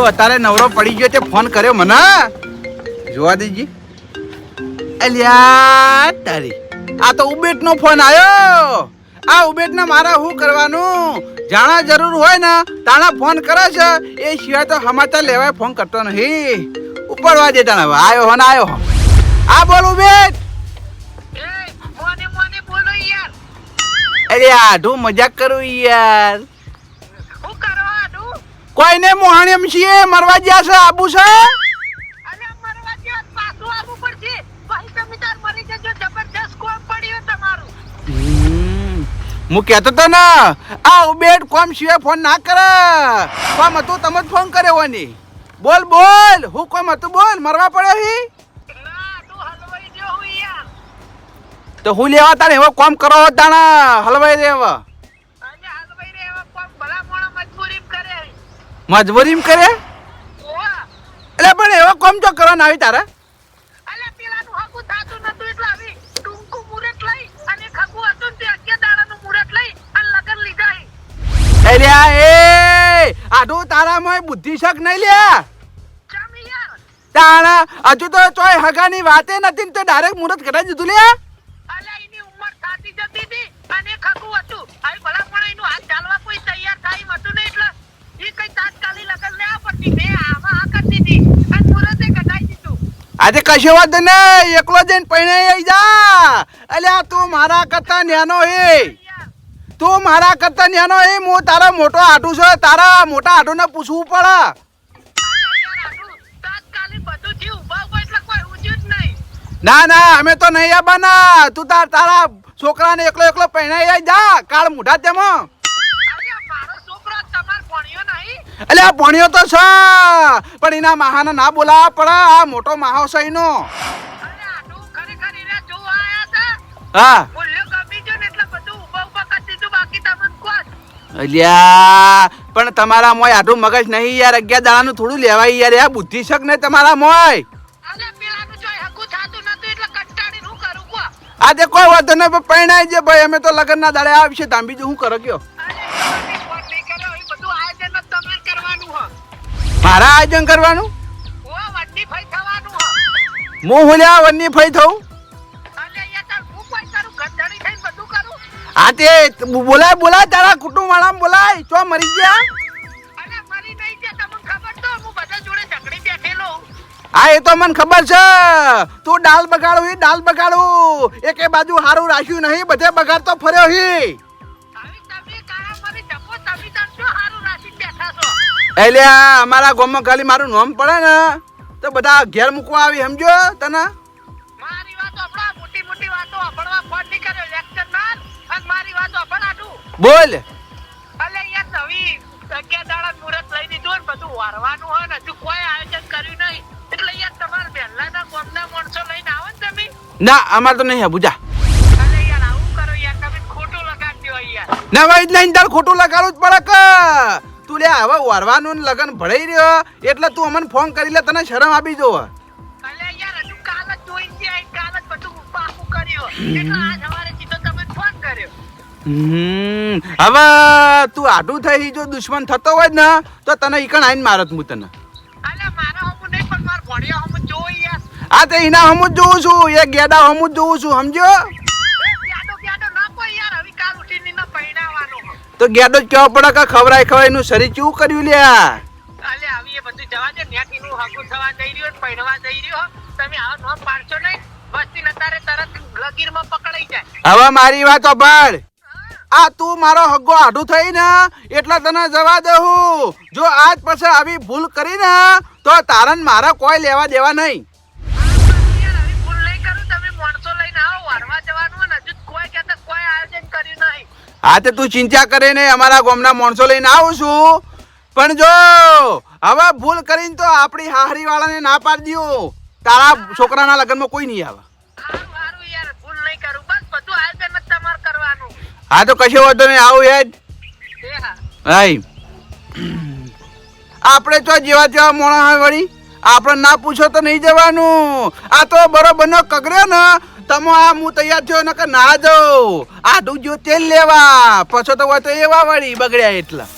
યો અત્યારે નવરો પડી ગયો તે ફોન કર્યો મને. જોવા દેજી. અલ્યા તારી. આ તો ઉબેટ નો ફોન આવ્યો આ ઉબેટ ને મારે શું કરવાનું? જાણા જરૂર હોય ને તાણા ફોન કરે છે. એ સિવાય તો સમાચાર લેવાય ફોન કરતો નહીં. ઉપડવા દે તાણા આવ્યો હો ને આયો હો. આ બોલ ઉબેટ. અરે આઢું મજાક કરું યાર. કોઈને મોહાણી છીએ? મરવા ગયા છે આબુ છે? અને મરવા જેવા પાછું આવવું પડશે ભાઈ તમે તાર મરી જજો જબરજસ્ત કોમ પડ્યો તમારું. હું કહેતો તો ને આ ઉબેટ કોમ સિવાય ફોન ના કરે. કોમ હતું તમે જ ફોન કર્યો હોની. બોલ બોલ. હું કોમ હતું? બોલ. મરવા પડ્યો હી? તો હું લેવા તાણે એવો કોમ કરો તાણા. હલવાઈ દેવા અને હલવાઈ રે એવા કોમ ભલા મોણા મજબૂરી કરે મજબૂરી કરે? એટલે પણ એવો કોમ જો કરવાનો આવી તારે? અલે પેલાનું હકું થાતું નતું એટલે આવી. ટૂંકું મુરત લઈ અને ખકું હતું ને તે અગિયાર દાડાનું મુરત લઈ અને લગન લીધા હી. એટલે આ એ બુદ્ધિ શક નહીં લ્યા તાણા હજુ તો ચોય હગાની વાતે નથી ને તો ડાયરેક્ટ મુહૂર્ત કરાવી દીધું લ્યા અલે એની ઉંમર થાતી જતી હતી અને ખકું હતું. આવી ભલા પણ એનું હાથ ચાલવા કોઈ તૈયાર થાય હતું નહીં એટલે આજે કશો વાત નહીં. એકલો જઈને પૈણે આવી જા. અલ્યા તું મારા કરતા ન્યાનો હે. તું મારા કરતા ન્યાનો હે. હું તારા મોટો આટુ છે. તારા મોટા આટુને પૂછવું પડે. ના ના અમે તો નહીં આવવાના. તું તાર તારા છોકરાને એકલો એકલો પહેણાઈ આવી જા. કાળ મોઢા તેમાં અરે મારો છોકરો તમાર ભણ્યો નહીં એટલે આ ભણ્યો તો છે પણ એના મહાને ના બોલાવવા પડે આ મોટો માહો છે એનો. હા. ને અલ્યા પણ તમારા મોય આટલું મગજ નહીં યાર અગિયાર દાડાનું થોડું લેવાય યાર આ બુદ્ધિ શક નહીં તમારા મોય આ હું આજે કોઈ વાંધો નહીં પણ છે ભાઈ અમે તો લગ્નના દાડે આ વિશે તાંબી જો શું કરો કયો? હ. મારા આયોજન કરવાનું? ઓ ફઈ થવાનું હ. હું હુલ્યા વન્ની ફઈ થઉં? હું કરું? થઈને બધું કરું? તે બોલાય બોલાય તારા કુટુંબ વાળા બોલાય. ચો મરી ગયા? અલે મરી નહીં છે તમને ખબર તો હું બધા જોડે ઝઘડી બેઠેલો. હા એ તો મને ખબર છે. તું ડાલ બગાડું એ ડાલ બગાડું. એકે બાજુ હારું રાખ્યું નહીં બધે બગાડતો ફર્યો હી. એટલે આ અમારા ગામમાં ખાલી મારું નામ પડે ને. તો બધા ઘેર મૂકવા આવી સમજો તને? મારી વાતો હમણાં મોટી મોટી વાતો હંભળવા ફોન નહીં કર્યો લેક્ચર ના અને મારી વાતો હંભળાટું બોલ. અલે યાર નવી અગિયાર દાડા મુહૂર્ત લઈ દીધું ને બધું વારવાનું હોય ને હજુ કોઈ આયોજન કર્યું નહીં. એટલે યાર તમારે પહેલાના ગામના માણસો લઈને આવો ને તમે. ના અમારે તો નહીં બુજા ના ભાઈ નહીં તાર ખોટું લગાડવું જ પડે કે. તું લે હવે વરવાનું ને લગન ભળાઈ રહ્યો એટલે તું અમને ફોન કરી લે તને શરમ આપી જો હવે તું આટું થઈ જો દુશ્મન થતો હોય ને તો તને ઈકણ આઈને મારત હું તને. આ તે એના હમું જ જોઉં છું એ ગેડા હમું જ જોઉં છું સમજો તો ગેડો જ કહેવો પડે કે ખવરાય ખવાયનું શરીર ચૂ કર્યું લ્યા? અલે આવી એ બધું જવા દે નેટીનું હાકું થવા જઈ રહ્યો ને જઈ રહ્યો તમે આવો નો પાડશો નહીં વસ્તી નતારે તરત લગીરમાં પકડાઈ જાય. હવે મારી વાત સાંભળ. આ તું મારો હગ્ગો આઢું થઈ ને એટલે તને જવા દઉં. જો આજ પછી આવી ભૂલ કરી ને તો તારન મારા કોઈ લેવા દેવા નહીં. હા તે તું ચિંતા કરે ને અમારા ગામના માણસો લઈને આવું છું. પણ જો હવે ભૂલ કરીને તો આપણી હાહરી વાળાને ના પાડી દો તારા છોકરાના લગ્નમાં કોઈ નહીં આવે. હા તો કશો વાંધો નહીં આવું હેડ હાય. આપણે તો જેવા જેવા મોણા વળી. આપણે ના પૂછો તો નહીં જવાનું. આ તો બરોબરનો કગર્યો ને. તમે આ હું તૈયાર થયો નકર ના જાઉં. આ જો તેલ લેવા. પછો તો હોય તો એવા વળી બગડ્યા એટલા.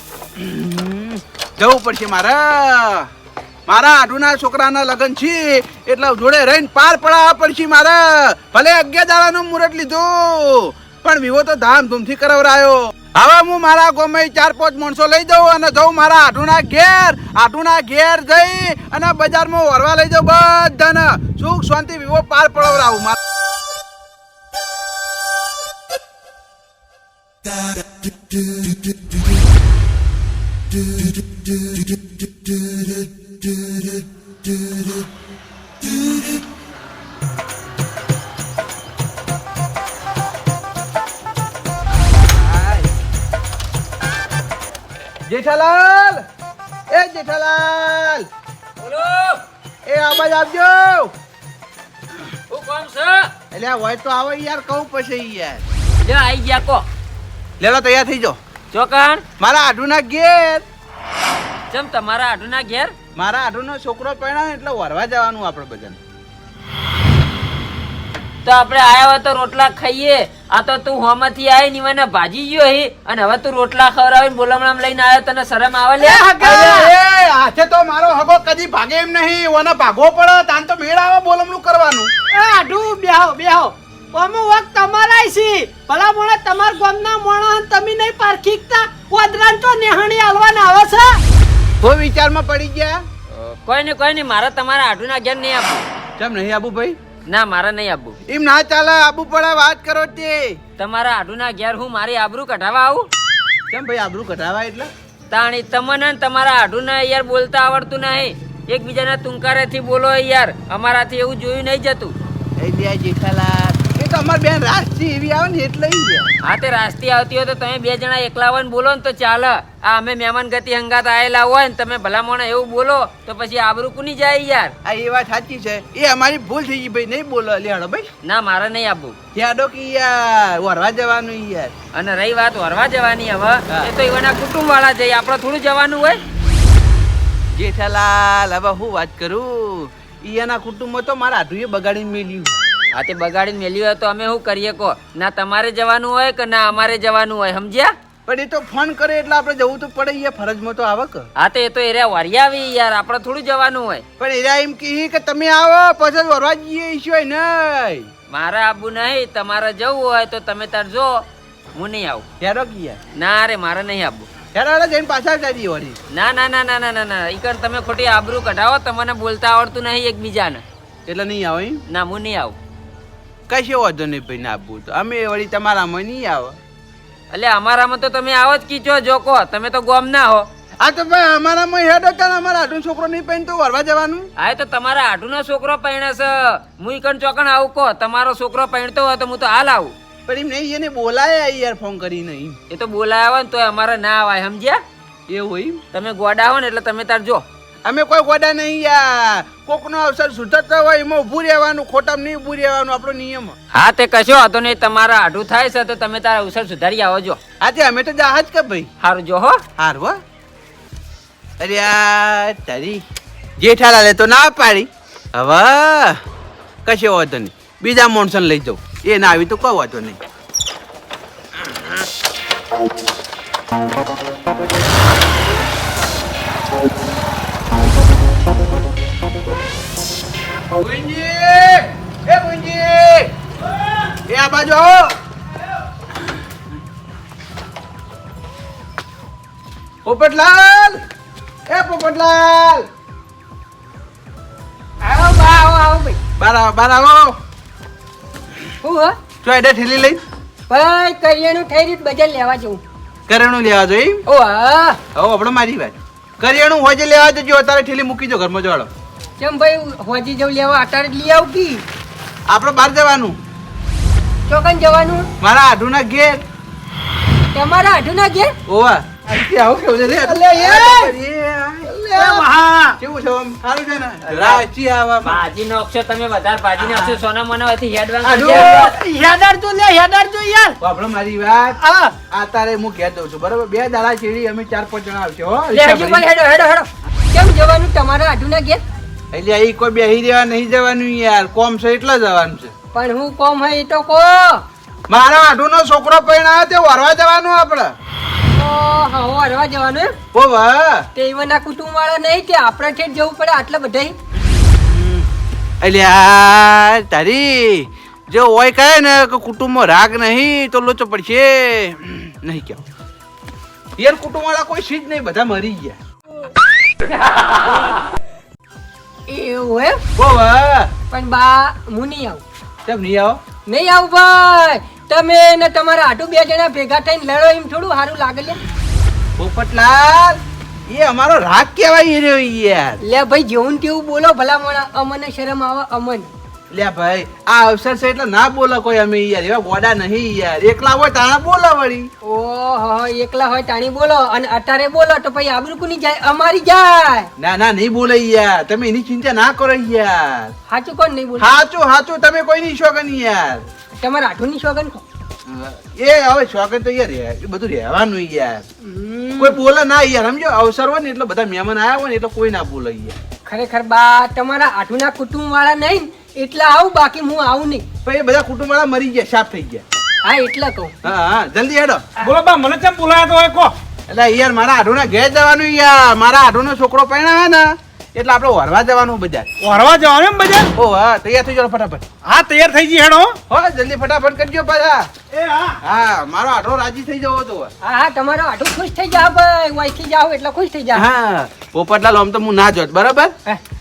જવું પડશે મારે. મારા આઢુના છોકરાના લગ્ન છે, એટલે જોડે રહીને પાર પડાવવા પડશે મારે. ભલે અગિયાર દાડાનું મુહૂર્ત લીધું, પણ વિવો તો ધામધૂમથી કરાવરાયો. હવે હું મારા ગોમે ચાર પાંચ માણસો લઈ જાઉં અને જઉં મારા આઢુના ઘેર. આઢુના ઘેર જઈ અને બજારમાં વરવા લઈ જાઉં બધાને. સુખ શાંતિ વિવો પાર પડાવરાવું. જેઠાલાલ એ જેઠાલાલ બોલો એ આબાજ આપજો હું કોણ છે એટલે આ હોય તો આવે યાર કહું પછી યાર જો આઈ ગયા કો લેલો તૈયાર થઈ જાઓ. ચોકણ મારા આઢુના ઘેર. ચમ તમારા આઢુના ઘેર? મારા આઢુનો છોકરો પરણાવે એટલે વરવા જવાનું આપણે બધાને. તો આપણે આયા હોય તો રોટલા ખાઈએ. આ તો તું હોમાંથી આવી ની મને ભાજી ગયો હી. અને હવે તું રોટલા ખવડાવીને બોલમણામ લઈને આવ્યો તને શરમ આવે લે? હાથે તો મારો હગો કદી ભાગે એમ નહીં. ઓને ભાગવો પડે તાન તો મેળ આવે બોલમણું કરવાનું. આઢું બેહો બેહો અમુક વખત તમારા છે. ભલા મોણા તમાર ગામના મોણા તમે નહીં પારખીકતા. વાદરાન તો નેહણી આલવાના આવે છે. કોઈ વિચારમાં પડી ગયા? કોઈ ને કોઈ ને મારે તમારા આઢુના ઘેર નહીં આપવું. કેમ નહીં આબુ ભાઈ? ના મારે નહીં આપવું. એમ ના ચાલે આબુ પડે વાત કરો તે. તમારા આઢુના ઘેર હું મારી આબરૂ કઢાવા આવું? કેમ ભાઈ આબરૂ કઢાવા એટલે? તાણી તમને તમારા આઢુના યાર બોલતા આવડતું નહીં. એકબીજાના તુંકારેથી બોલો યાર. અમારાથી એવું જોયું નહીં જતું. એ તો અમાર બેન રાષ્ટ્રી એવી આવે ને એટલે હા તે રાસ્તી આવતી હોય તો તમે બે જણા એકલા હોય ને બોલો ને તો ચાલે. આ અમે મહેમાન ગતિ હંગાત આયેલા હોય ને તમે ભલા મોણા એવું બોલો તો પછી આબરૂ કુની જાય યાર. આ એ વાત સાચી છે. એ અમારી ભૂલ થઈ ગઈ ભાઈ નહીં બોલો લેડો ભાઈ. ના મારે નહીં આપવું યાદો કે યાર વરવા જવાનું યાર. અને રહી વાત વરવા જવાની હવે. એ તો એવાના કુટુંબ વાળા જઈ આપણે થોડું જવાનું હોય. જેઠાલાલ હવે હું વાત કરું? એના કુટુંબમાં તો મારા આધુએ બગાડીને મેલ્યું. હા તે બગાડીને મેલ્યું હોય તો અમે શું કરીએ કહો? ના તમારે જવાનું હોય કે ના અમારે જવાનું હોય સમજ્યા? પણ એ તો ફોન કરે એટલે આપણે જવું તો પડે યાર ફરજમાં તો આવક હા તો એ તો એરિયા વારી આવી યાર આપણે થોડું જવાનું હોય. પણ એરા એમ કહે કે તમે આવો પછી વરવા જઈએ ઈશ્વર નહીં. મારે આબુ નહીં તમારે જવું હોય તો તમે તાર જો હું નહીં આવું. યારો ગયા. ના રે મારે નહીં આવવું યાર જઈને પાછા કરી વળી. ના ના ના ના ના ના ના ઈકણ તમે ખોટી આબરૂ કઢાવો તમને બોલતા આવડતું નહીં એકબીજાને. એટલે નહીં આવે ના હું નહીં આવું. કશો વાંધો નહીં ભાઈ ના આપવું તો અમે વળી તમારામાં નહીં આવે. એટલે અમારામાં તો તમે આવો જ કીચો જો કહો તમે તો ગોમ ના હો. આ તો ભાઈ અમારામાં હેડ કાલ અમારા આટલું છોકરો નહીં પહેણ તો વરવા જવાનું. હા તો તમારા આઢુનો છોકરો પહેણે છે. હું ઈકણ ચોકણ આવું કહો તમારો છોકરો પહેણતો હોય તો હું તો હાલ આવું. પણ એમ નહીં એને બોલાય યાર ફોન કરીને નહીં એ તો બોલાય આવે ને તો અમારે ના આવે સમજ્યા? એવું હોય તમે ગોડા હો ને એટલે તમે તાર જો. અમે કોઈ ગોડા નહીં યાર. કોકનો અવસર સુધરતો હોય એમાં ઊભું રહેવાનું ખોટામાં નહીં ઊભું રહેવાનું આપણો નિયમ. હા તે કશો હતો નહીં. તમારા આઢું થાય છે તો તમે તારા અવસર સુધારી આવો જો. તે અમે તો જહાજ કે ભાઈ. હારું જો હો. હારું હો. અરે યાર તારી જેઠાલાલે તો ના પાડી. હવે કશો વાંધો નહીં. બીજા મોણસન લઈ જાઉં. એ ના આવી તો કોઈ વાંધો નહીં. ગુંજી! એ ગુંજી! એ આ બાજુ આવો. પોપટલાલ! એ પોપટલાલ! આવો બા આવો આવો ભાઈ. બાર આવો બાર આવો. હું હો? જો એડે ઠેલી લઈ. ભાઈ કરિયાણું થઈ રહ્યું બજાર લેવા જવું. કરિયાણું લેવા જો એમ ઓ હા. હવે આપણો મારી વાત. કરિયાણું હોજે લેવા જજો અત્યારે ઠેલી મૂકી જો ઘરમાં જોડો કેમ ભાઈ હોજી જવું લેવા અત્યારે જ લઈ આવ કી? આપણે બહાર જવાનું. ચોકન જવાનું? મારા આઢુના ઘેર. તમારા આઢુના ઘેર? ઓવા. અહીંથી કેવું છે? અલે યાર! કેવું છે આમ? સારું છે ને? રાચી આવા. ભાજી નો અક્ષર તમે વધારે ભાજી નો અક્ષર સોના મને હોયથી હેડવાન લે હેડાર તો યાર. આપણો મારી વાત. હા. આ તારે હું ઘેર દઉં છું બરાબર? બે દાડા ચીડી અમે ચાર પાંચ જણા આવશે હો લે હેડો હેડો હેડો. કેમ જવાનું તમારા આઢુના ઘેર? એટલે અહીં કોઈ બેહી રહેવા નહીં જવાનું યાર. કોમ છે એટલે જવાનું છે. પણ હું કોમ હે એ તો કો મારો આઢુનો છોકરો પૈણા તે વરવા જવાનું આપણે ઓ હા હરવા જવાનું ઓ વાહ. તે ઈવના કુટુંબ વાળા નહીં કે આપણે ઠેઠ જવું પડે આટલા બધા એટલે તારી જો હોય કહે ને કે કુટુંબમાં રાગ નહીં તો લોચો પડશે. નહીં કેવું યાર કુટુંબ વાળા કોઈ સીજ નહીં બધા મરી ગયા. એવું એમ? ઓ પણ બા હું નહીં આવું. કેમ નહીં આવો? નહીં આવું ભાઈ. તમે ને તમારા આટુ બે જણા ભેગા થઈને લડો એમ થોડું સારું લાગે લે પોપટલાલ એ અમારો રાગ કહેવાય રહ્યો યાર. લે ભાઈ જેવું તેવું બોલો ભલા મોણા. અમને શરમ આવે અમન. લે ભાઈ આ અવસર છે એટલે ના બોલો કોઈ અમે યાર એવા ગોડા નહીં યાર. એકલા હોય તાણા બોલો વળી. ઓહો એકલા હોય તાણી બોલો અને અત્યારે બોલો તો ભાઈ આબરૂ કોની જાય અમારી જાય. ના ના નહીં બોલે યાર. તમે એની ચિંતા ના કરો યાર. સાચું કોણ નહીં બોલે? હાચું હાચું તમે કોઈ નહીં શોગન યાર. તમારા આઠુની શોગન કો એ હવે શોગન તો યાર એ બધું રહેવાનું યાર. કોઈ બોલે ના યાર સમજો અવસર હોય ને એટલે બધા મહેમાન આવ્યા હોય ને એટલે કોઈ ના બોલે યાર. ખરેખર બા તમારા આઠુના કુટુંબ વાળા નહીં એટલે આવું બાકી હું આવું નહીં. પણ એ બધા કુટુંબ વાળા મરી ગયા સાફ થઈ ગયા. હા એટલે કહું. હા હા જલ્દી હેડો. બોલો બા મને કેમ બોલાયા તો હોય કો એટલે યાર મારા આઢુના ઘેર જવાનું યાર મારા આઢુનો છોકરો પરણાવે ને એટલે આપણે વરવા જવાનું બજાર. વરવા જવાનું એમ બજાર? ઓ હા તૈયાર થઈ જાઓ ફટાફટ. હા તૈયાર થઈ ગઈ હેડો હો. જલ્દી ફટાફટ કરજો પાછા. એ હા. હા મારો આઢો રાજી થઈ જવો તો. હા હા તમારો આઢો ખુશ થઈ જાવ ભાઈ. વાઈથી જાવ એટલે ખુશ થઈ જાવ હા પોપટલાલ આમ તો હું ના જોત બરાબર.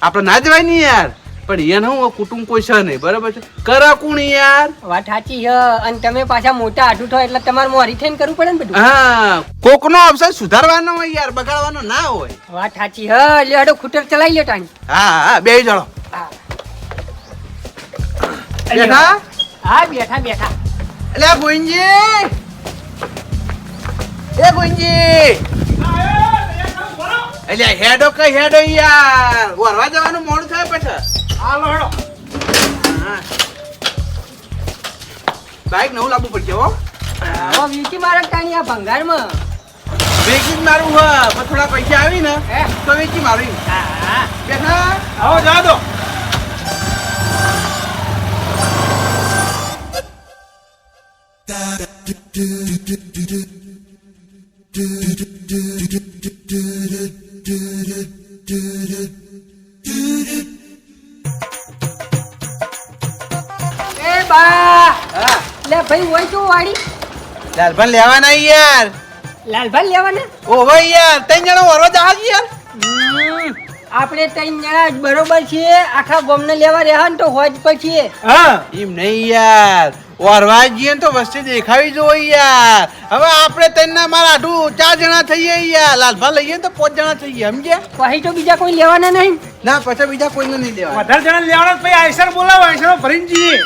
આપણે ના જવાય નહીં યાર. પણ એને હું કુટુંબ કોઈ છે નહીં બરાબર છે કરા કોણ યાર વાત સાચી છે અને તમે પાછા મોટા આઠું થો એટલે તમારે મોરી થઈને કરવું પડે ને બધું હા કોકનો અવસર સુધારવાનો હોય યાર બગાડવાનો ના હોય વાત સાચી હ એટલે હડો ખૂટર ચલાવી લે ટાણી હા હા બે જણો હા. બેઠા હા બેઠા બેઠા એટલે ગોઈનજી એ ગોઈનજી એટલે હેડો કઈ હેડો યાર વરવા જવાનું મોડું થાય પછી હાલો હેડો. બાઈક નવું લાવવું પડશે હો. હવે વીટી મારે ટાણી આ ભંગારમાં. વેચી જ મારું હ પણ થોડા પૈસા આવી ને? તો વેચી મારું. હા આવો જા દો. એ બા લે ભાઈ હોય તો વાડી લાલભાઈ લેવાના યાર. લાલભાઈ લેવાના? ઓહો યાર ત્રણ જણા વરવા જવા યાર. આપણે ત્રણ જણા બરોબર છીએ. આખા ગોમને લેવા રહ્યા ને તો હોજ પછી હા. એમ નહીં યાર. વરવા જઈએ ને તો વસ્તી દેખાવી જોઈએ યાર. હવે આપણે ત્રણ ના મારા આઠું ચાર જણા થઈએ યાર. લાલભા લઈએ તો પાંચ જણા થઈએ સમજ્યા? પછી તો બીજા કોઈ લેવાના નહીં. ના પછી બીજા કોઈને નહીં દેવા વધારે જણા લેવાના પછી આયસર બોલાવો આયસર ભરીને જઈએ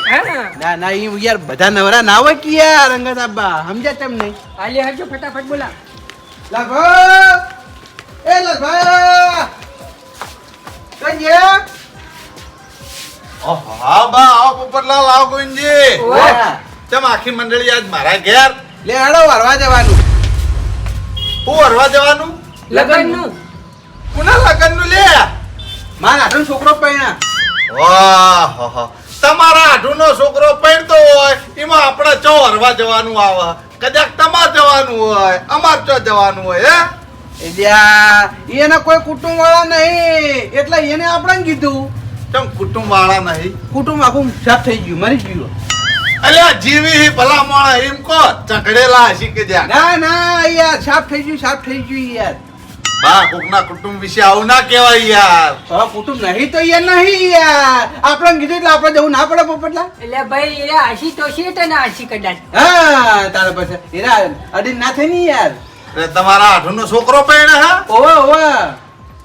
ના ના એ યાર બધા નવરા ના હોય કે યાર રંગત આબા સમજ્યા તેમ નહીં. આલે હરજો ફટાફટ બોલા લાગો એ લાભા કઈ ગયા ઓહો, હા બા આવો પોપટલાલ આવો ગોવિંદજી. ચમ આખી મંડળી આજ મારા ઘેર? લે હેડો વરવા જવાનું. હું વરવા જવાનું? લગનનું. કોના લગનનું લે? મારા આઠું છોકરો પૈણા. વાહ તમારા આઢુનો છોકરો પૈણતો હોય એમાં આપણે ચો હરવા જવાનું આવે? કદાચ તમાર જવાનું હોય અમાર ચો જવાનું હોય હે? એના કોઈ કુટુંબ વાળા નહીં. એટલે એને આપણે કીધું. ચમ કુટુંબ વાળા નહીં? કુટુંબ આખું સાફ થઈ ગયું મરી ગયું અલ્યા જીવી ભલા મોણા એમ કહો ચકડેલા હશે કે જ્યાં? ના ના યાર સાફ થઈ ગયું સાફ થઈ ગયું યાર બા કોકના કુટુંબ વિશે આવું ના કહેવાય યાર. તો કુટુંબ નહીં તો યાર નહીં યાર. આપણે કીધું એટલે આપણે જવું ના પડે પોપટલા એટલે ભાઈ એ આશી તો છે તો આશી કદાચ. હા તારા પાસે એરા અડી ના થઈ ની યાર. એટલે તમારા આઢુનો છોકરો પણ હા? ઓવે ઓવે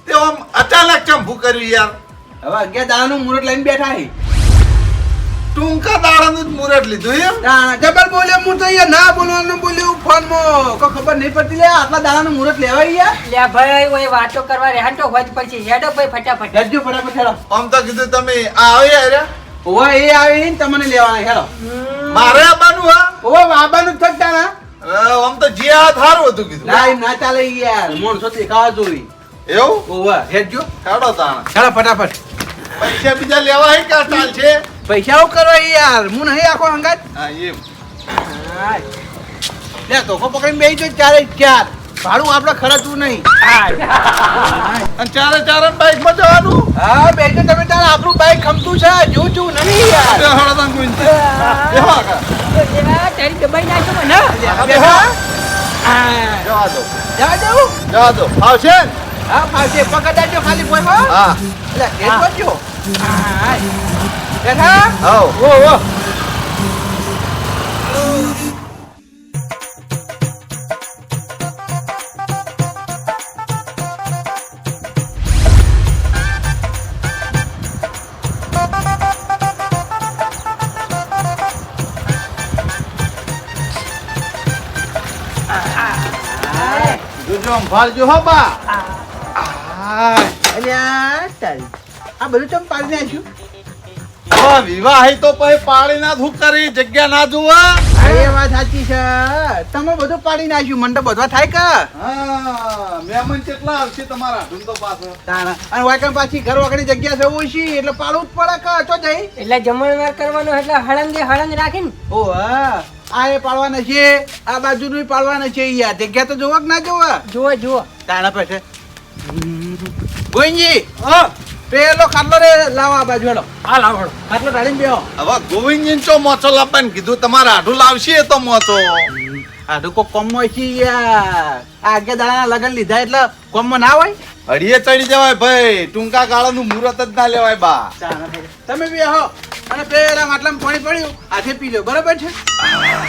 તે આમ અચાનક ચંપુ કર્યું યાર. હવે અગિયાર દાડાનું મુહૂર્ત લઈને બેઠા હી. ટૂંકા દાડાનું જ મુહૂર્ત લીધું એમ? ના, જબર બોલ્યો હું તો યાર ના બોલવાનું બોલ્યું ફોનમાં કોઈ ખબર નહીં પડતી. લે આટલા દાડાનું મુહૂર્ત લેવાય યાર લે ભાઈ ઓય વાતો કરવા રહ્યા તો હોજ પછી હેડો ભાઈ ફટાફટ. જજો ફટાફટ હેડો. આમ તો કીધું તમે આવે યાર ઓવે એ આવી ને તમને લેવાના હેડો. મારે આવવાનું હા? બાબાનું જ થકતા ના આમ તો જે હાથ સારું હતું કીધું. ના ના ચાલે યાર માણસો દેખાવા જોઈ એવું? ઓવે હેડજો. હેડો તાણ. હેડો ફટાફટ. પૈસા બીજા લેવા હે કા ચાલ છે? પૈસા કરો યાર. હું નહીં આખો હંગાત. હા એમ. લે તોફો પકડીને બેસી જો ચારે ચાર ભાડું આપણે ખર્ચવું નહીં. અને ચારે ચારે બાઈકમાં જવાનું? હા બેજો તમે તારે આપણું બાઈક ખમતું છે. જો છું નહીં યાર. બે હળો તને ગુંજી. તારી દબાઈ નાખો મને. બેહો. જવા દો. જવા દઉં જવા દો. આવશે હા ફાવશે. પકડ દેજો ખાલી કોઈ હો. હા. એટલે ઘેર પહોંચ્યો હા. બેઠા હવ ઓ ઓ જોજો સંભાળજો હો બા અલ્યા તારી આ બધું ચમ પાડી નાખ્યું હવે વિવાહ તો પછી પાડી ના કરી જગ્યા ના જોવા અરે વાત સાચી છે. તમે બધું પાડી નાખ્યું મંડપ બધવા થાય કે? હા મહેમાન કેટલા આવશે તમારા તો તાણા. અને પાછી ઘર જગ્યા છે ઓછી એટલે પાડવું જ પડે કે? જઈ. એટલે જમણવાર કરવાનો એટલે હળંગે હળંગ રાખીને. ઓ હા. આ એ પાડવાના છે આ બાજુનું પાડવાના છે યાર જગ્યા તો જોવા કે ના જોવા જુઓ જુઓ. તાણા પેઠે ગોવિંદજી. હા. પેલો ખાટલો રે લાવો આ બાજુ હેડો. હા લાવ ખાટલો બેહો. હવે ગોવિંદજી ચો મોચો લાવવાનું કીધું તમારે આઢું લાવશે એ તો મોચો. કો કોમમાં છે યાર. આ દાડાના લગન લીધા એટલે કોમમાં ના હોય? હળીએ ચડી જવાય ભાઈ. ટૂંકા ગાળાનું મુહૂર્ત જ ના લેવાય બા. તમે બેહો અને પેલા માટલામાં પાણી પડ્યું. હાથે પી લો બરાબર છે?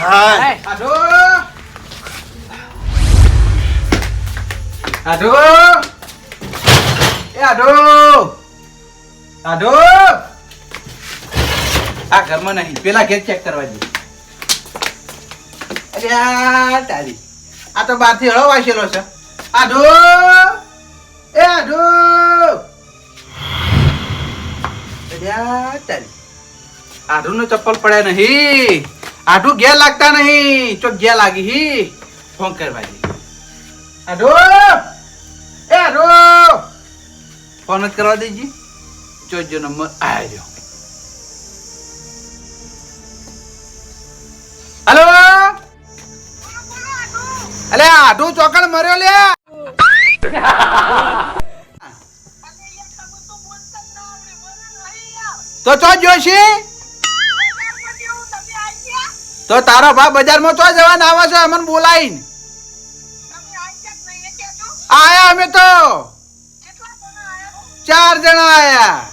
હા. આઢો. આઢો. એ આઢો. આઢો આ ઘરમાં નહીં, પેલા ઘેર ચેક કરવા દે. અરે તારી. આ તો બહારથી હળો વાંચેલો છે. આઢો એ તારી. આઢું નો ચપ્પલ પડ્યા નહીં. આઢું ઘેર લાગતા નહીં. તો ઘેર લાગી હી. ફોન કરવા દે. આઢો એ આઢો ફોન જ કરવા દેજી. ચોજો નંબર આવ્યો હલો અલે આઢું ચોકડ મર્યો લે તો ચો જોશી તો તારો ભા બજારમાં ચો જવાના આવે છે અમને બોલાવીને આયા અમે તો ચાર જણા આયા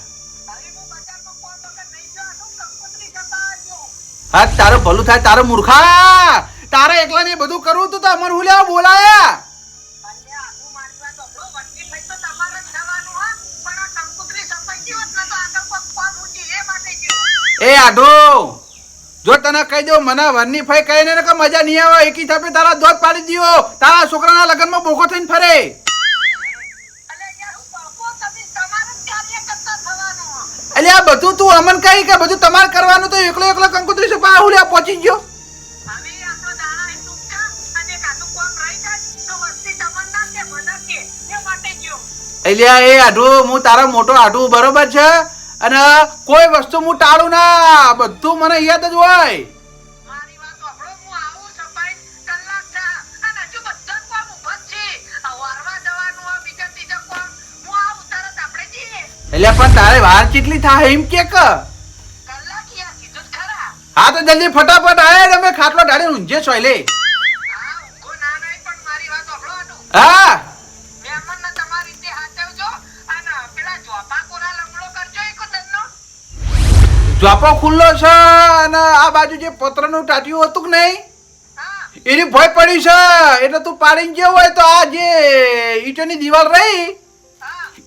હા, તારો ભલું થાય, તારો મૂર્ખા. તારે એકલા ને બધું કરવું હતું તો અમર હું બોલાયા એ આઢો, જો તને કહી દઉં, મને વરની ફઈ કહીને કે મજા નહીં આવે, એકી થાપે તારા દોધ પાડી દીયો. તારા છોકરાના લગ્નમાં બોકો થઈને ફરે. એટલે આ બધું તું અમન કહી કે બધું તમારે કરવાનું તો એકલો એકલો કંકોત્રી સપા આવું પહોંચી ગયો? એટલે એ આઢો હું તારો મોટો આઢું બરોબર છે? અને કોઈ વસ્તુ હું ટાળું ના બધું મને યાદ જ હોય. એટલે પણ તારે વાર કેટલી થાય એમ કે કે. હા, તો જલ્દી ફટાફટ આયા તમે ખાટલો ઢાળી ઊંઝે છો લે હા. જોપો ખુલ્લો છે અને આ બાજુ જે પત્રનું ટાટિયું હતું કે નહીં એની ભય પડી છે એટલે તું પાડીને ગયો હોય તો આ જે ઈંટોની દિવાલ રહી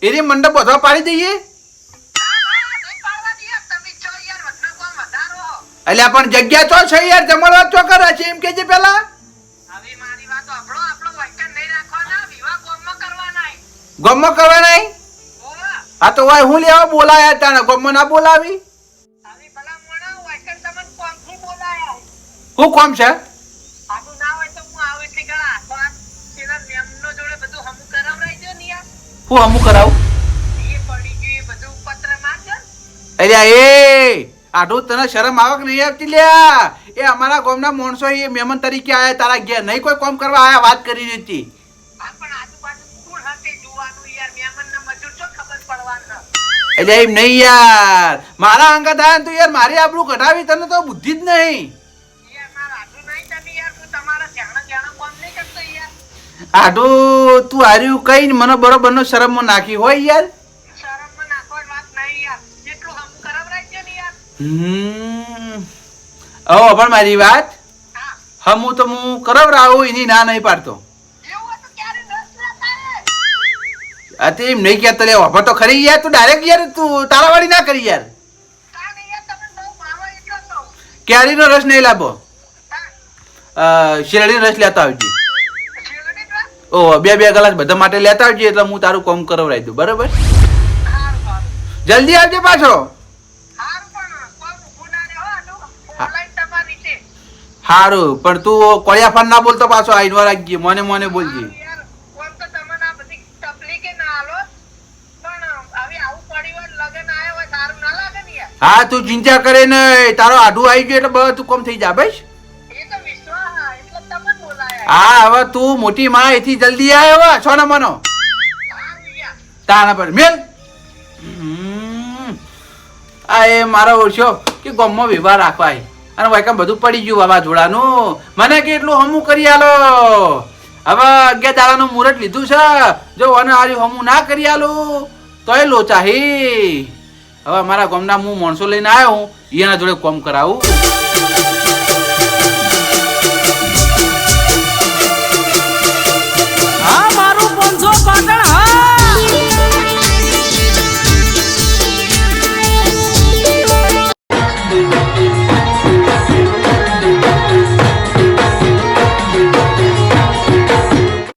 એની મંડપ બધા પાડી દઈએ. એટલે પણ જગ્યા તો છે યાર જમણવાર તો કરે છે એમ પેલા વિવાહ ગામમાં કરવાના. ગમો કરવા નહીં હા આ તો ભાઈ હું લેવા બોલાયા તાણે ગમો ના બોલાવી. હું કોમ છે હું અમુક કરાવું? અરે એ! આટલું તને શરમ આવક કે નહીં આવતી? લ્યા એ અમારા ગામના માણસો એ મહેમાન તરીકે આયા તારા ઘેર. નહીં કોઈ કામ કરવા આયા વાત કરી હતી અરે એમ નહીં યાર. મારા અંગત આયા તું યાર, મારી આપણું કઢાવી તને તો બુદ્ધિ જ નહીં. આડું તું હાર્યું કઈ મને બરોબર નો શરમ નાખી હોય યાર. હમ પણ મારી વાત? હા. હમું તો હું કરાવરાવું એની ના નહીં પાડતો. એવું હતું ક્યારે રસ લેતા આ તે એમ નહીં કહેતો લે ઓફર તો ખરી યાર તું ડાયરેક્ટ યાર તું તારાવાળી ના કરી યાર. કેરીનો રસ નહીં લાવો શેરડીનો રસ લેતા આવજો. ઓ બે બે કલાક બધા માટે લેતા આવજે, એટલે હું તારું કોમ કરાવરાઈ દઉં, બરાબર? જલ્દી આવજે પાછો. સારું પણ તું કોળિયા ફાન ના બોલતો પાછો આઈન વાર રાખજે, મને મને બોલજે. હા, તું ચિંતા કરે ને તારો આઢું આવી ગયો એટલે બધું કોમ થઈ જા ભાઈ હા, હવે તું મોટી માં એથી જલ્દી આય હવે છોના મનો હારું પર મેલ. આ એ મારો ઓળખ્યો કે ગમમાં વિવાહ રાખવાય. અને વાયકામ બધું પડી ગયું વાવાઝોડાનું. મને કે એટલું હમું કરી આલો. હવે અગિયાર દાડાનું મુહૂર્ત લીધું છે. જો અને આર્યું હમું ના કરી આલું, તોય લોચા હે. હવે મારા ગામના હું માણસો લઈને આવ્યો એના જોડે કોમ કરાવું.